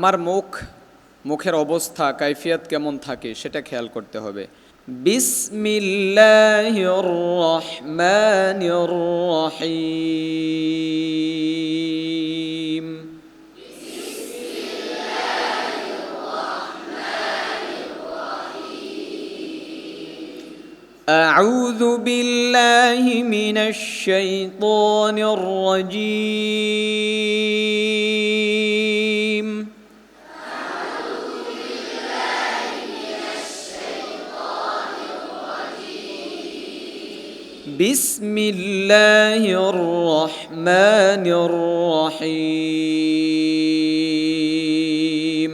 আমার মুখ মুখের অবস্থা কাইফিয়াত কেমন থাকে সেটা খেয়াল করতে হবে বিসমিল্লাহির রহমানির রহিম أعوذ بالله من الشيطان الرجيم بسم الله الرحمن الرحيم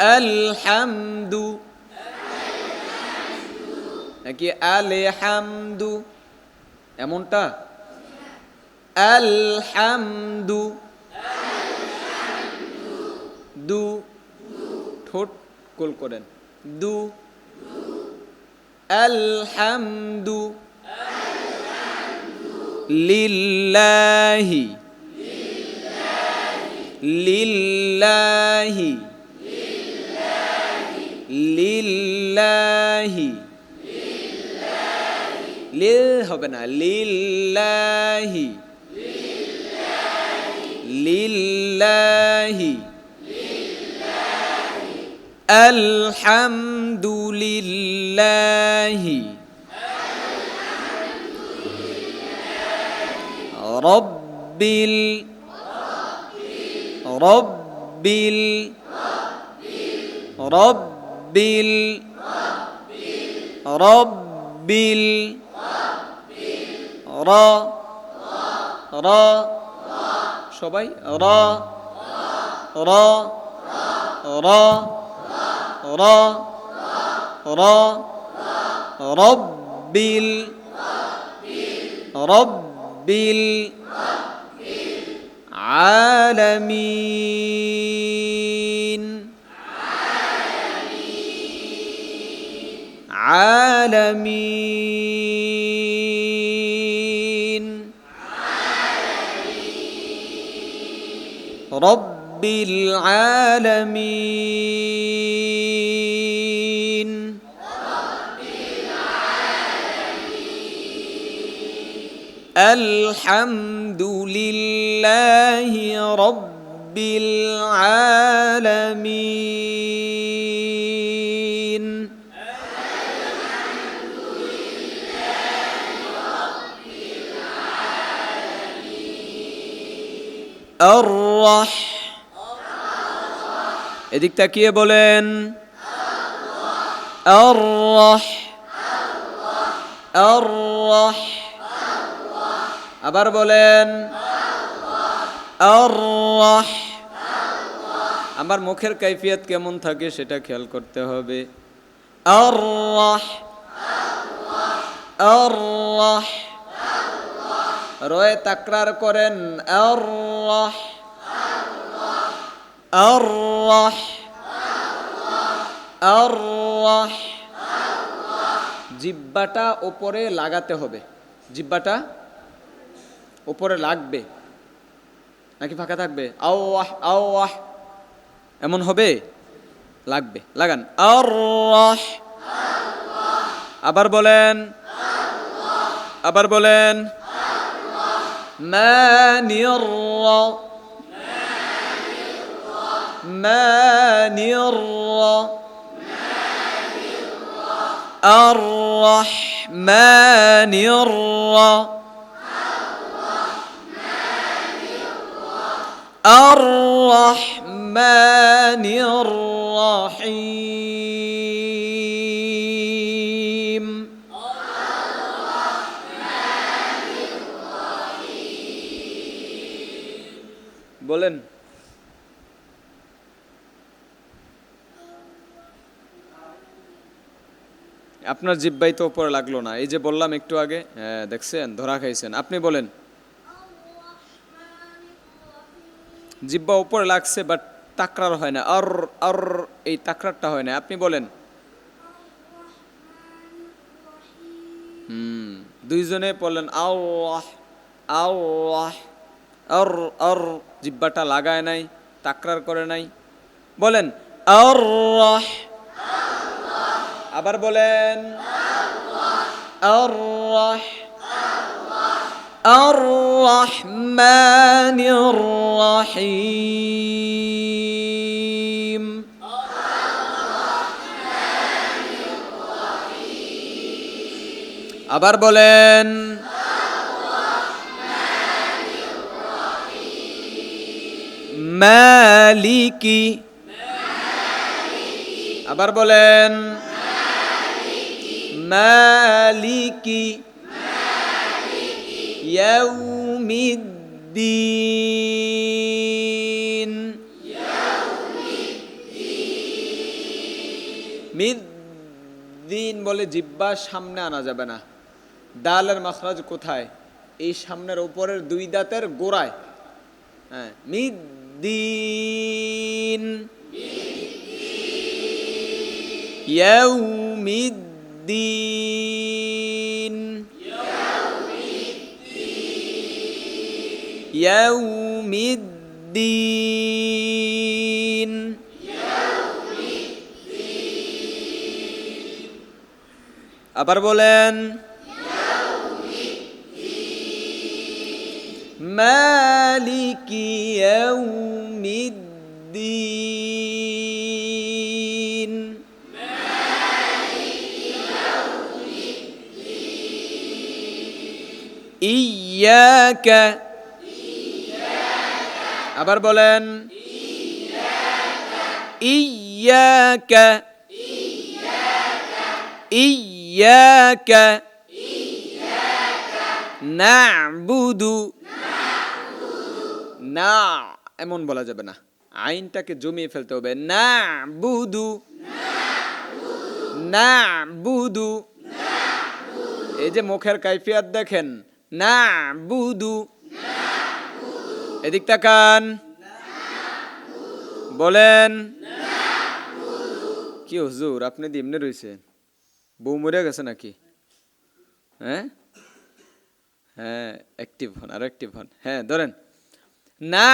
الحمد নাকি আলহামদু এমনটা আলহামদু দু ঠোঁট গোল করেন। দু। আলহামদু লিল্লাহি। লিল্লাহি। লিল্লাহি। লিল হবে না লিল্লাহি। লিল্লাহি। الحمد لله رب ال رب ال رب ال رب ال را را সবাই রা রা রা را را رب ال رب العالمين عالمين رب العالمين الحمد لله رب العالمين الرح এদিক তাকিয়ে বলেন الرح الرح আবার বলেন আমার মুখের কাইফিয়াত কেমন থাকে সেটা খেয়াল করতে হবে। রয়ে তাকরার করেন জিব্বাটা ওপরে লাগাতে হবে। জিব্বাটা ওপরে লাগবে নাকি ফাঁকা থাকবে আওয়াহ আওয়াহ এমন হবে লাগবে লাগান আল্লাহ আবার বলেন আবার বলেন মানির মানির الرحمن الرحيم الرحمن الرحيم বলেন। আপনার জিব্বাই তো উপরে লাগল না। এই যে বললাম একটু আগে হ্যাঁ দেখছেন? ধরা খাইছেন। আপনি বলেন। জিব্বা উপরে লাগছে বাট তাকরার হয় না। আর আর এই তাকরারটা হয় না। আপনি বলেন। হুম, দুইজনে বললেন আল্লাহ আল্লাহ, আর আর জিব্বাটা লাগায় নাই, তাকরার করে নাই। বলেন আল্লাহ। আবার বলেন আল্লাহ। الرحمن الرحيم আবার বলেন মালিকি আবার বলেন মালিকি يوم الدين মিদ্দিন বলে জিব্বা সামনে আনা যাবে না ডালের মাখরাজ কোথায় এই সামনের উপরের দুই দাঁতের গোড়ায় হ্যাঁ মিদ্দিন ইয়াউমিদ্দিন يوم الدين আবার বলেন مالك يوم الدين إياك আবার বলেন না, এমন বলা যাবে না। আইনটাকে জমিয়ে ফেলতে হবে না বুদু না বুদু এই যে মুখের কাইফিয়াত দেখেন না বুদু এদিক তাকান। বলেন, কি হুজুর, আপনি দিমনে রয়েছে বউ মরে গেছে নাকি? হ্যাঁ? হ্যাঁ অ্যাক্টিভ হন, আর অ্যাক্টিভ হন। হ্যাঁ ধরেন। না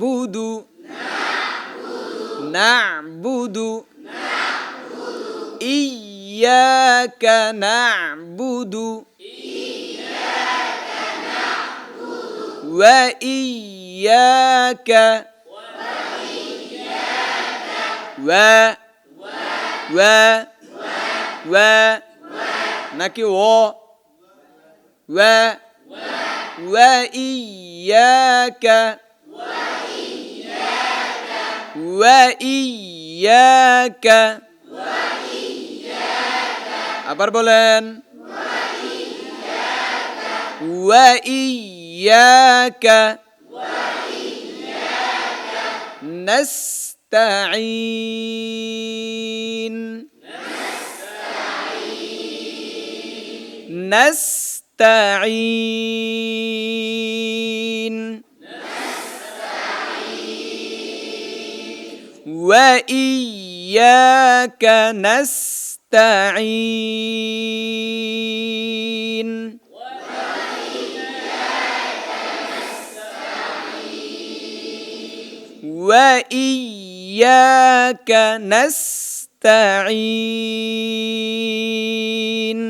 বুদু না বুদু ইয়াকা না বুদু wa iyyaka. Wa. Wa. Wa. Naki wo. Wa. Wa iyyaka. Wa iyyaka. আবার বলেন wa iyyaka. وإياك نستعين. نستعين. وإياك نستعين. وإياك نستعين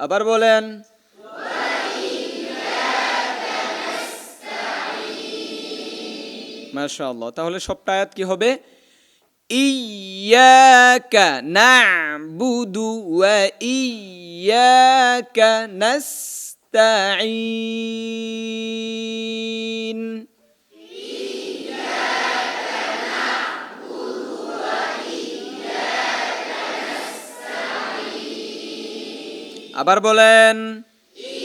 আবার বলেন মাশাআল্লাহ তাহলে সবটা আয়াত কি হবে Iyyaka na'budu wa iyyaka nasta'in. Abar bolen? Iya.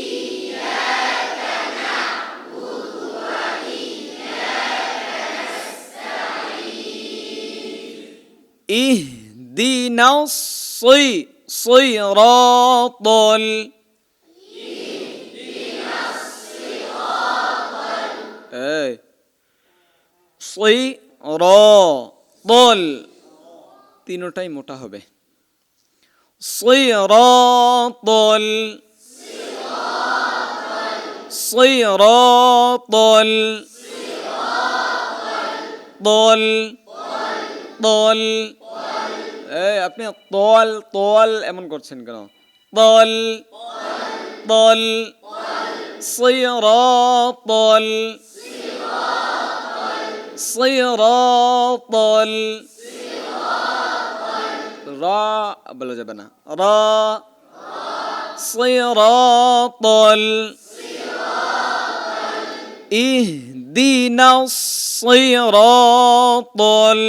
اهدنا الصي صراط ال এই صراط ال তিনোটাই মোটা হবে صراط ال صراط ال ضل ضل এই, আপনি তল তল এমন করছেন কেন? তল তল, সিরাতল সিরাতল, র বলা যাবে না। রা, সিরাতল ইহদিনা সিরাতল।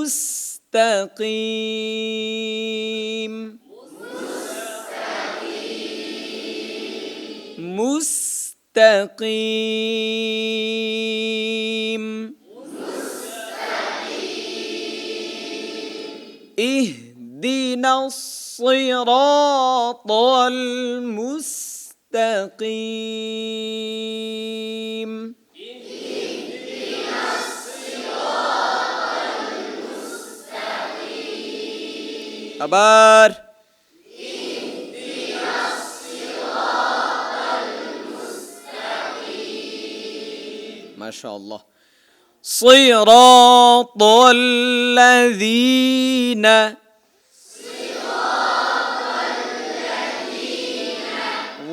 مستقيم. مستقيم. اهدنا الصراط المستقيم. আবার মাশাআল্লাহ صراط الذين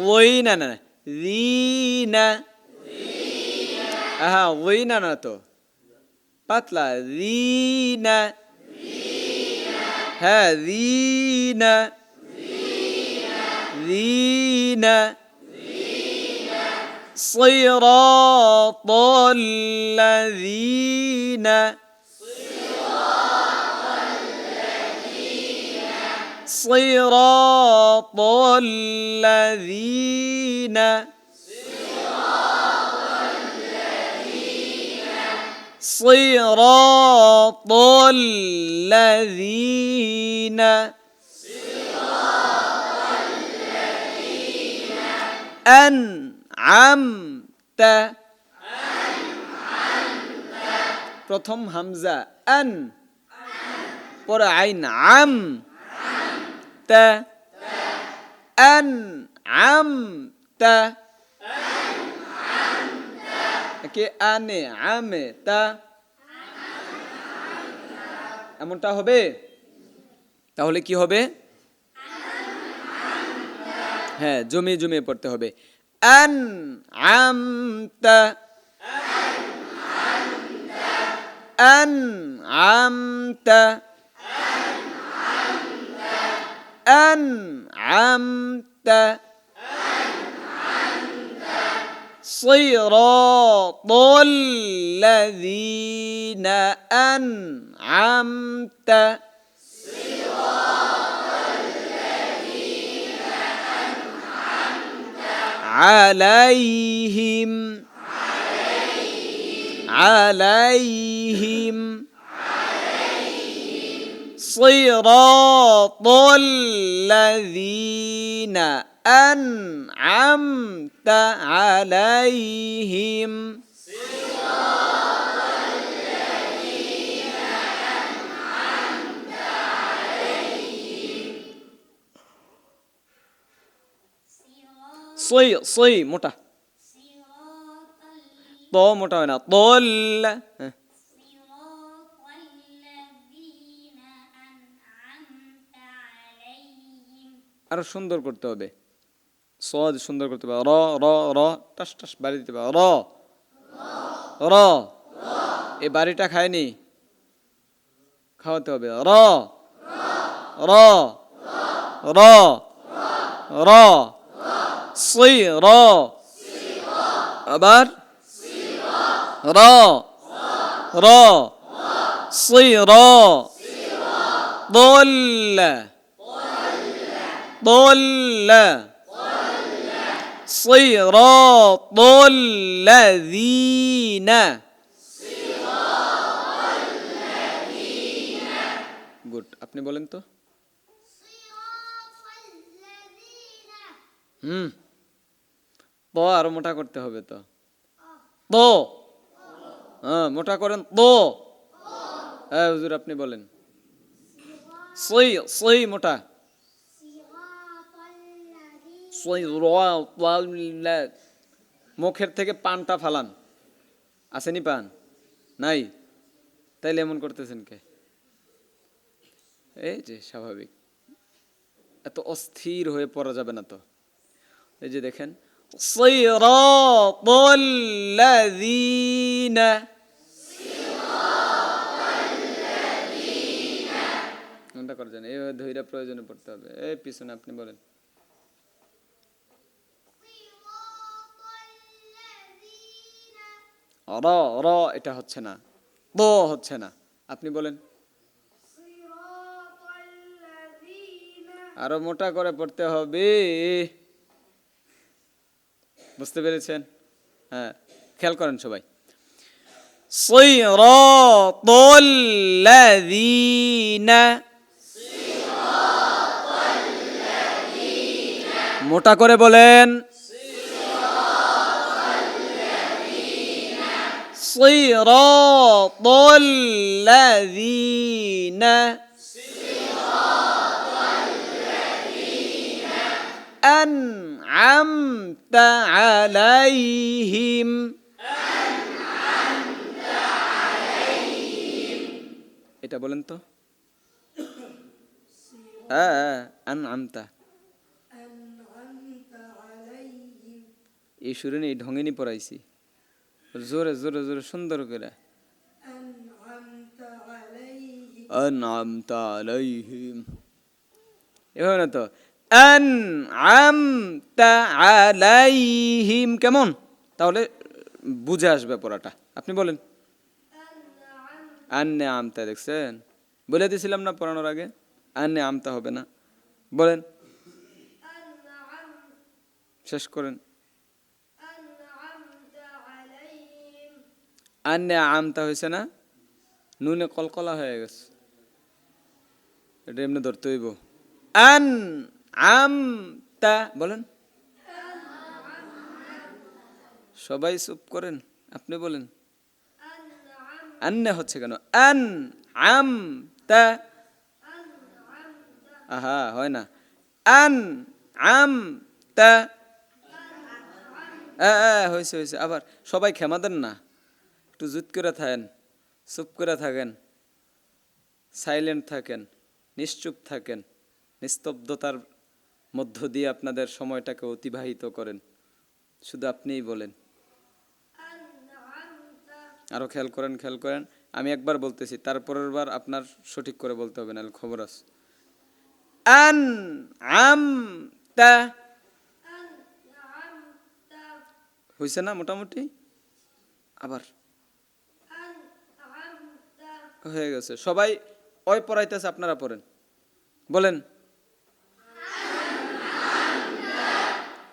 وين না ذين আহা ওইনা না তো পাতলা ذين হ্যাঁ ذين ذين. صراط الذين. صراط الذين. صراط الذين أنعمت প্রথম হামজা আন পরে আইন আম তা আন আম তা কে আনে আমে তা এমনটা হবে? তাহলে কি হবে? হ্যাঁ জমিয়ে জমিয়ে পড়তে হবে। আন আমতা। আমতা। صراط الذين أنعمت عليهم عليهم, عليهم صراط الذين أنعمت عليهم. صراط صي صي متى طو متى هنا. طل আরও সুন্দর করতে হবে। সদ সুন্দর করতে হবে। র র র, টাস টাস, বাড়ি দিতে হবে। র। র। এ বাড়িটা খায়নি। খাওয়াতে হবে। র। র। র। র। সই র। আবার? র। র। সই র। ضل ضل صراط الذين গুড আপনি বলেন তো صراط الذين হুম তো আরো মোটা করতে হবে তো তো হ্যাঁ মোটা করেন তো হ্যাঁ হুজুর আপনি বলেন সই সই মোটা মুখের থেকে পানটা ফালান। আসেনি পান? নাই? তাইলে এমন করতেছেন কে? এই যে স্বাভাবিক। এত অস্থির হয়ে পড়া যাবে না তো। এই যে দেখেন করা যায় না এইভাবে ধৈর্য প্রয়োজনে পড়তে হবে। এই পিছনে আপনি বলেন। র র এটা হচ্ছে না দ হচ্ছে না আপনি বলেন صراط الذين আরো মোটা করে পড়তে হবে বুঝতে পেরেছেন হ্যাঁ খেয়াল করেন সবাই صراط الذين মোটা করে বলেন صراط الذين أنعمت عليهم এটা বলেন তো হ্যাঁ আনআমতা এই সুরে এই ঢঙ্গে নি পড়াইছি জোরে জোরে জোরে সুন্দর করে। আনআমতা আলাইহিম এভাবে না তো? আনআমতা আলাইহিম কেমন? তাহলে বুঝে আসবে পড়াটা আপনি বলেন। আন্নে আমতা দেখছেন? বলে দিয়েছিলাম না পড়ানোর আগে? আন্নে আমতা হবে না। বলেন। শেষ করেন। আন্নে আমতা হয়েছে না? নুনে কলকলা হয়ে গেছে। এটা এমনি ধরতে হইব। আন আমতা, বলেন। সবাই চুপ করেন, আপনি বলেন। আন্নে হচ্ছে কেন? আন আম তা আহা, হয় না। আন আম তা হয়েছে হয়েছে আবার সবাই ক্ষমা দেন না। একটু জুত করে থাকেন, চুপ করে থাকেন সাইলেন্ট থাকেন, নিশ্চুপ থাকেন, নিস্তব্ধতার মধ্য দিয়ে আপনাদের সময়টাকে অতিবাহিত করেন। শুধু আপনিই বলেন। আরও খেয়াল করেন খেয়াল করেন। আমি একবার বলতেছি তারপরের বার আপনার সঠিক করে বলতে হবে না খবর আছে। আন আম তা হয়েছে না মোটামুটি? আবার। হয়ে গেছে। সবাই ওই পড়াইতেছে আপনারা পড়েন। বলেন,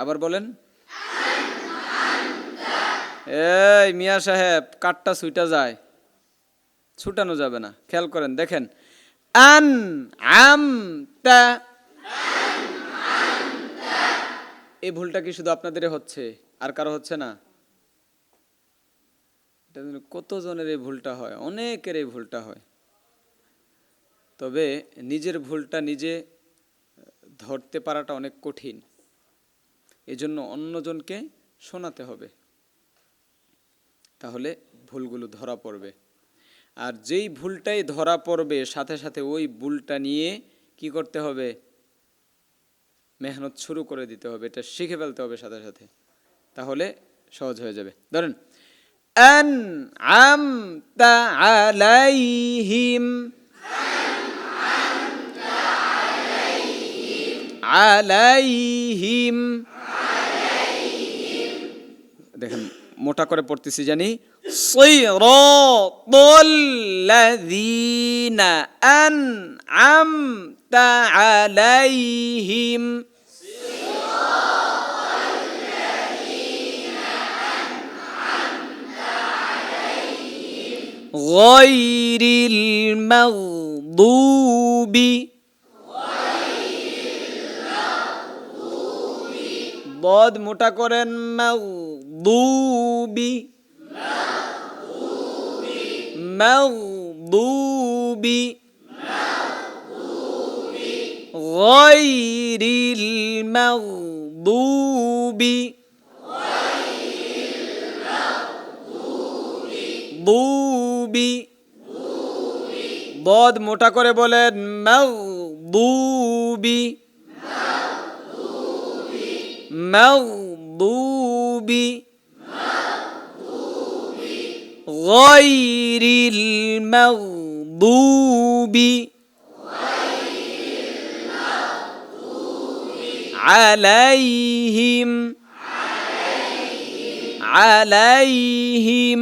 আবার বলেন, এই মিয়া সাহেব, কাঠটা ছুইটা যায়। ছুটানো যাবে না, খেয়াল করেন, দেখেন। আন, আম, তা, এই ভুলটা কি শুধু আপনাদের হচ্ছে, আর কারও হচ্ছে না? কতজনের এই ভুলটা হয়? অনেকের এই ভুলটা হয়। তবে নিজের ভুলটা নিজে ধরতে পারাটা অনেক কঠিন। এজন্য অন্যজনকে শোনাতে হবে। তাহলে ভুলগুলো ধরা পড়বে। আর যেই ভুলটাই ধরা পড়বে, সাথে সাথে ওই ভুলটা নিয়ে কি করতে হবে? মেহনত শুরু করে দিতে হবে। এটা শিখে ফেলতে হবে সাথে সাথে। তাহলে সহজ হয়ে যাবে। ধরেন আন আম তা আলাইহিম আলাইহিম দেখেন মোটা করে পড়তেছি জানি صراط الذين أنعمت غير المغضوب বদ মোটা করেন মাগদুবি মাগদুবি غير المغضوب দুবি বদ মোটা করে বলেন মাগদুবি মাগদুবি غير المغضوب عليهم عليهم